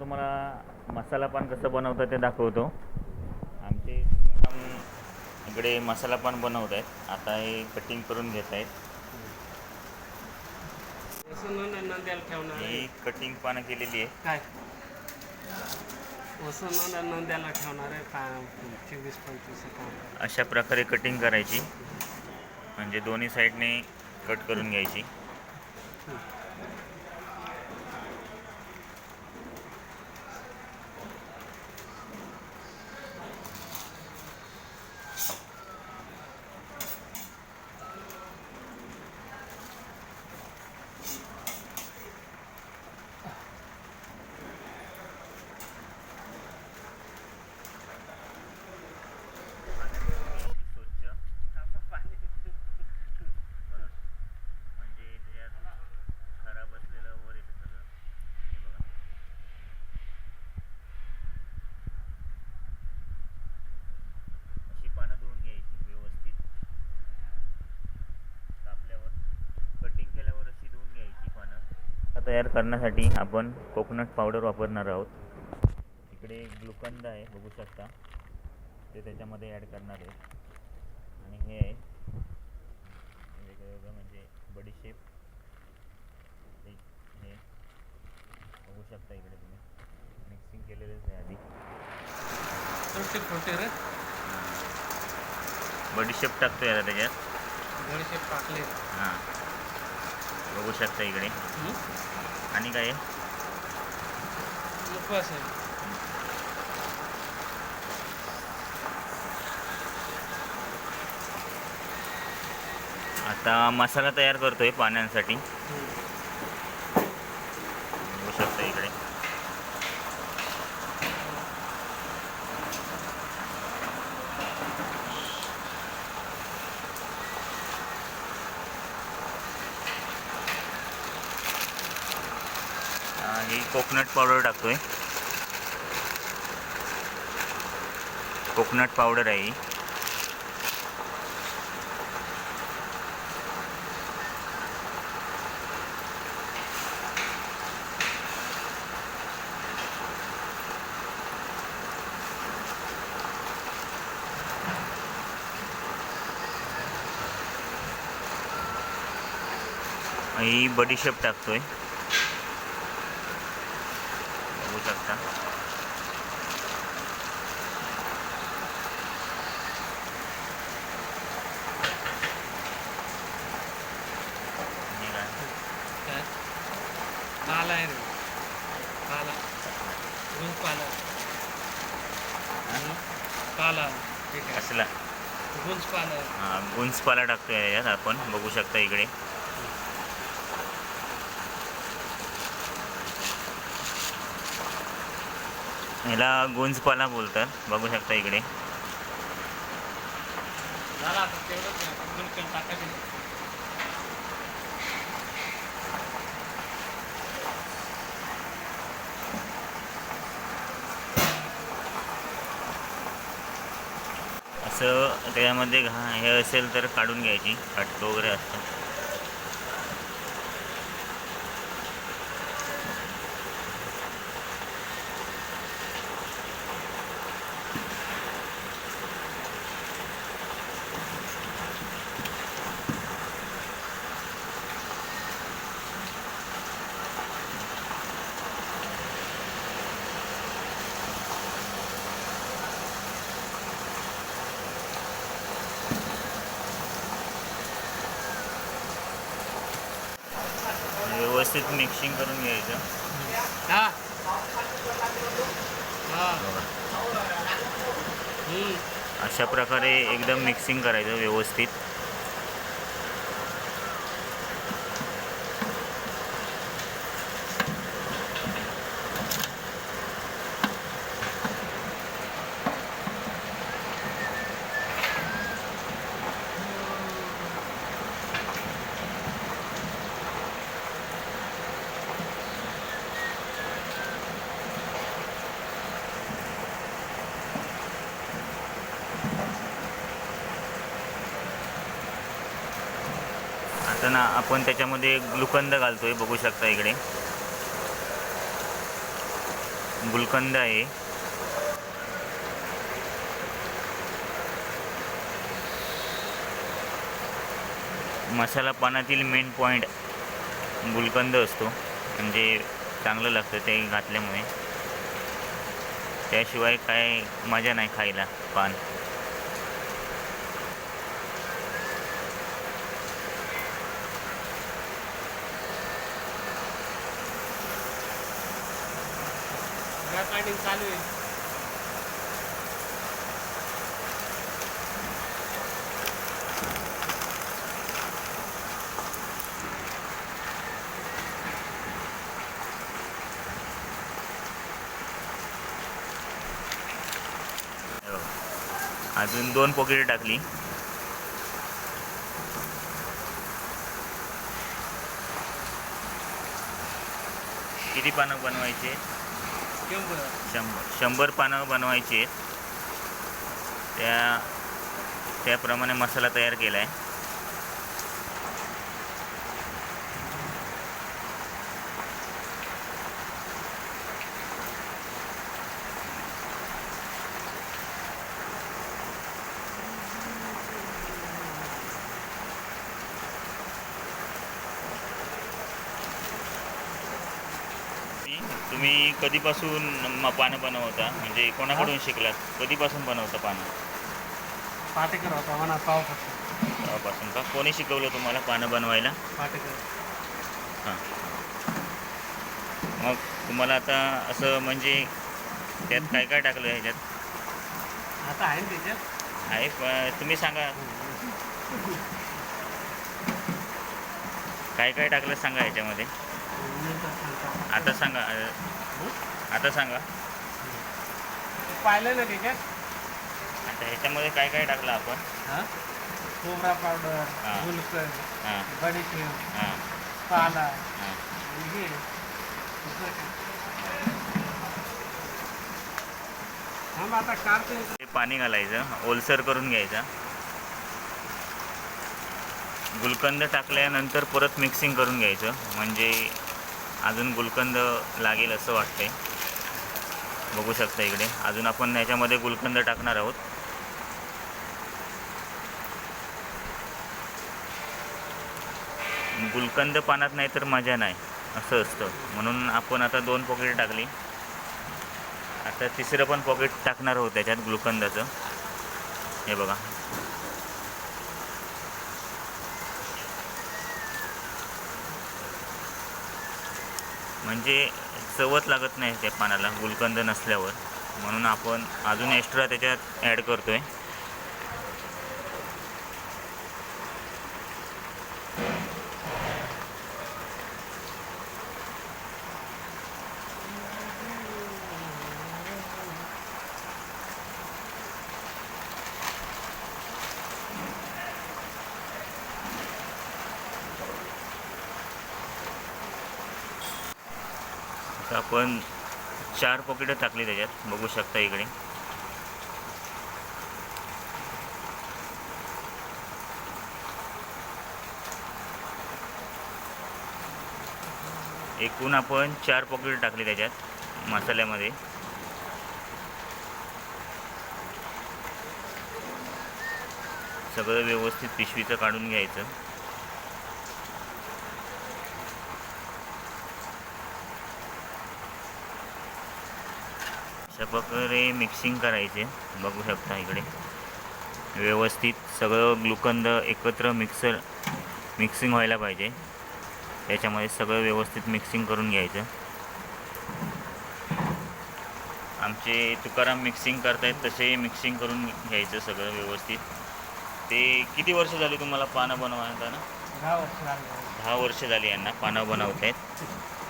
तुम्हाला मसाला पान कसं बनवतं ते दाखवतो. आमचे इकडे मसाला पान बनवत आहेत. आता हे कटिंग करून घेत आहेत. ही कटिंग पानं केलेली आहे. काय? नंद्याला ठेवणार आहे. चोवीस पंचवीस अशा प्रकारे कटिंग करायची. म्हणजे दोन्ही साईडने कट करून घ्यायची स्वच्छ म्हणजे त्याच्यात खराब असलेलं वर येतं सगळं हे बघा अशी पानं धुवून घ्यायची व्यवस्थित कापल्यावर कटिंग केल्यावर अशी धुवून घ्यायची पानं तयार करण्यासाठी आपण कोकोनट पावडर वापरणार आहोत. इकडे ग्लुकंद आहे बघू शकता. ते त्याच्यामध्ये ॲड करणार आहे. आणि हे आहे. वेगळं वेगळं म्हणजे बडीशेप हे हे. बघू शकता इकडे तुम्ही. मिक्सिंग केलेलंच आहे आधी. छोटे छोटे रे. बडीशेप टाकतोय आता त्याच्यात. गडशे टाकले. हां. शकता इकडे. आणि काय? आहे आहे आता मसाला तयार करतोय पाण्यासाठी हम्म. बघू शकता इकडे हा, ही कोकोनट पावडर टाकतोय. कोकोनट पावडर आहे ही. ही बडीशेप टाकतोय. बघू शकता आणि काय? काय पाला आहे रे पाला गुंज पाला हा? पाला ठीक आहे गुंज पाला टाकतोय याच्यात आपण बघू शकता इकडे ह्याला गुंजपाला बोलतात. बघू शकता इकडे. असं त्याच्यामध्ये घा हे असेल तर काढून घ्यायची. फाटकं वगैरे असतं व्यवस्थित मिक्सिंग करून घ्यायचं. हा. बघा. अशा प्रकारे एकदम मिक्सिंग करायचं व्यवस्थित. तर ना आपण त्याच्यामध्ये ग्लुकंद घालतोय बघू शकता इकडे. गुलकंद आहे. मसाला पानातील मेन पॉईंट गुलकंद असतो. म्हणजे चांगलं लागतं ते घातल्यामुळे. त्याशिवाय काय मजा नाही खायला पान. रेकॉर्डिंग चालू आहे अजून दोन पॉकेट टाकली. किती पानं बनवायचे? शंभर. शंभर. पानं बनवायची आहेत. त्या त्याप्रमाणे मसाला तयार केला आहे. तुम्ही कधीपासून म- पानं बनवता? म्हणजे कोणाकडून शिकलात? कधीपासून बनवता पानं? पाटेकर होता म्हणा तेव्हापासून का? कोणी शिकवलं तुम्हाला पानं बनवायला? पाटेकर. हां. मग तुम्हाला आता असं म्हणजे त्यात काय काय टाकलं ह्याच्यात? आता आहे ना त्याच्यात? आहे प- तुम्ही सांगा. काय काय टाकलं सांगा ह्याच्यामध्ये? नंतर सांगतो. आता सांगा अ? आता सांगा. पाहिलं ना त्याच्यात आता ह्याच्यामध्ये काय काय टाकलं आपण? हा? खोबरा पावडर हा. गुलकंद हां. हां. पाला हां. आणि हे. दुसरं काय? थांब आता काढते ते पाणी घालायचं ओलसर करून घ्यायचा. गुलकंद टाकल्यानंतर परत मिक्सिंग करून घ्यायचं. म्हणजे अजून गुलकंद लागेल असं वाटतंय. बघू शकता इकडे. अजून आपण याच्यामध्ये गुलकंद टाकणार आहोत. गुलकंद पानात नाही तर मजा नाही असं असतं. म्हणून आपण आता दोन पॉकेट टाकली. आता तिसरं पण पॉकेट टाकणार आहोत त्याच्यात गुलकंदाचं. हे बघा. म्हणजे चवत लागत नाही त्या पानाला गुलकंद नसल्यावर. म्हणून आपण अजून एक्स्ट्रा त्याच्यात ॲड करतो आहे तर आपण चार पॉकेटं टाकली त्याच्यात. बघू शकता इकडे. एकूण आपण चार पॉकेट टाकली त्याच्यात मसाल्यामध्ये. सगळं व्यवस्थित पिशवीचं काढून घ्यायचं. प्रकारे मिक्सिंग करायचे. बघू शकता इकडे. व्यवस्थित सगळं ग्लुकंद एकत्र मिक्सर मिक्सिंग व्हायला पाहिजे. त्याच्यामध्ये सगळं व्यवस्थित मिक्सिंग करून घ्यायचं. आमचे तुकाराम मिक्सिंग करतायत तसे मिक्सिंग करून घ्यायचं सगळं व्यवस्थित. ते किती वर्ष झाली तुम्हाला पानं बनवायला ना दहा वर्ष लागले दहा वर्ष झाली यांना पानं बनवत आहेत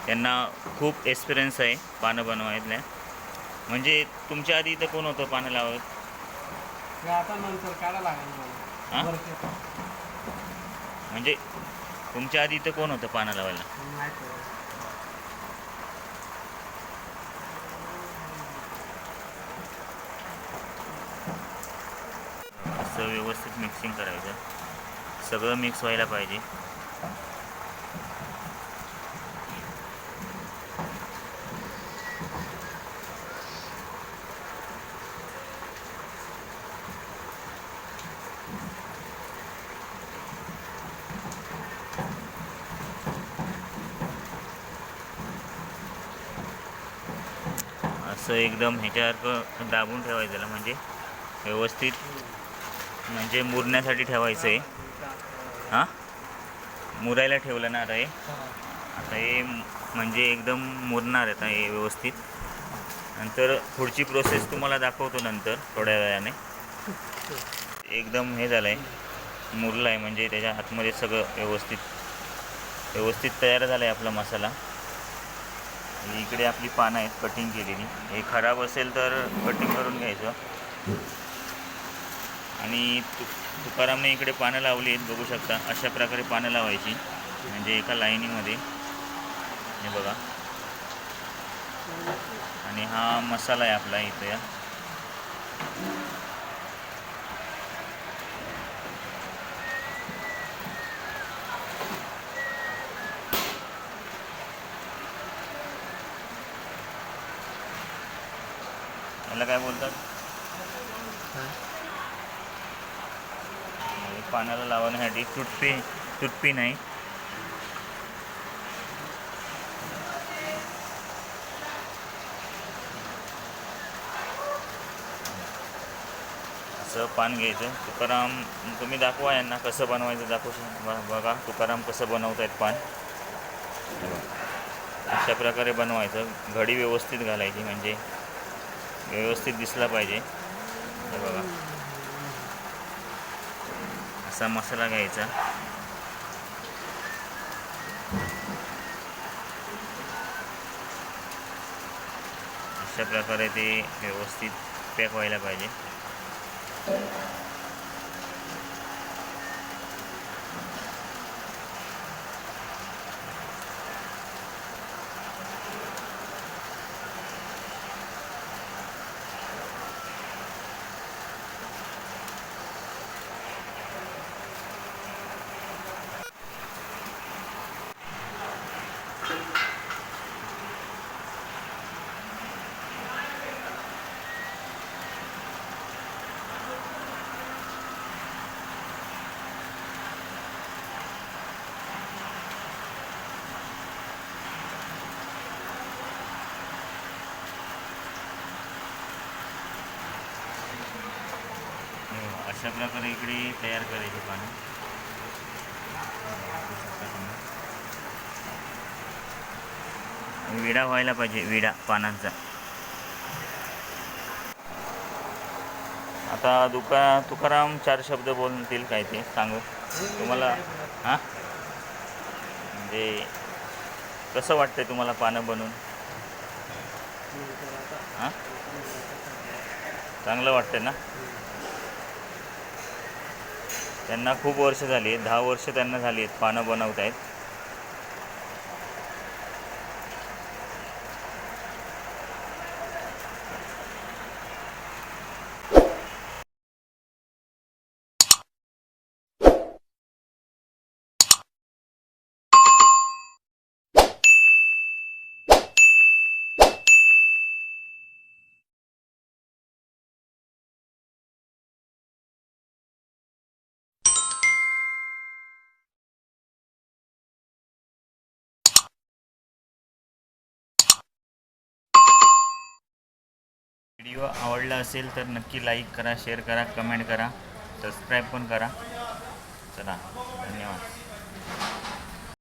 त्यांना खूप एक्सपिरियन्स आहे पानं बनवायला म्हणजे तुमच्या आधी इथं कोण होतं पानं लावत? ते आता नंतर काढा लागेल हा? मला वर्ष म्हणजे तुमच्या आधी इथं कोण होतं पानं लावायला. असं व्यवस्थित मिक्सिंग करायचं. सगळं मिक्स व्हायला पाहिजे. असं एकदम ह्याच्यासारखं दाबून ठेवायचं त्याला म्हणजे व्यवस्थित म्हणजे मुरण्यासाठी ठेवायचं आहे. हां? मुरायला ठेवलं ना आता हे आता हे म्हणजे एकदम मुरणार आहे आता हे व्यवस्थित. नंतर पुढची प्रोसेस तुम्हाला दाखवतो नंतर थोड्या वेळाने. एकदम हे झालं आहे मुरलं आहे म्हणजे त्याच्या आतमध्ये सगळं व्यवस्थित व्यवस्थित तयार झाला आहे आपला मसाला. आणि इकडे आपली पानं आहेत कटिंग केलेली. हे खराब असेल तर कटिंग करून घ्यायचं. आणि तु तुकारामने इकडे पानं लावली आहेत बघू शकता. अशा प्रकारे पानं लावायची. म्हणजे एका लाईनीमध्ये. हे बघा. आणि हा मसाला आहे आपला इथं या. काय बोलतात? हे पाण्याला लावण्यासाठी तुटपी तुटपी नाही. असं पान घ्यायचं. तुकाराम तुम्ही दाखवा यांना कसं बनवायचं दाखवू बघा तुकाराम कसं बनवत आहेत पान. अशा प्रकारे बनवायचं. घडी व्यवस्थित घालायची म्हणजे व्यवस्थित दिसला पाहिजे. हे बघा. असा मसाला घ्यायचा. अशा प्रकारे ते व्यवस्थित पॅक व्हायला पाहिजे हे बघा, अशा प्रकारे इकडे तयार करायचे पानं. विडा व्हायला पाहिजे विडा पानांचा. आता दुका तुकाराम चार शब्द बोलतील काय ते सांगू? तुम्हाला हां? म्हणजे कसं वाटतंय तुम्हाला पानं बनवून हां? चांगलं वाटतं ना? त्यांना खूप वर्ष झाली आहेत दहा वर्ष त्यांना झाली आहेत पानं बनवत आहेत व्हिडिओ आवडला असेल तर नक्की लाईक करा शेअर करा कमेंट करा सबस्क्राईब पण करा. चला.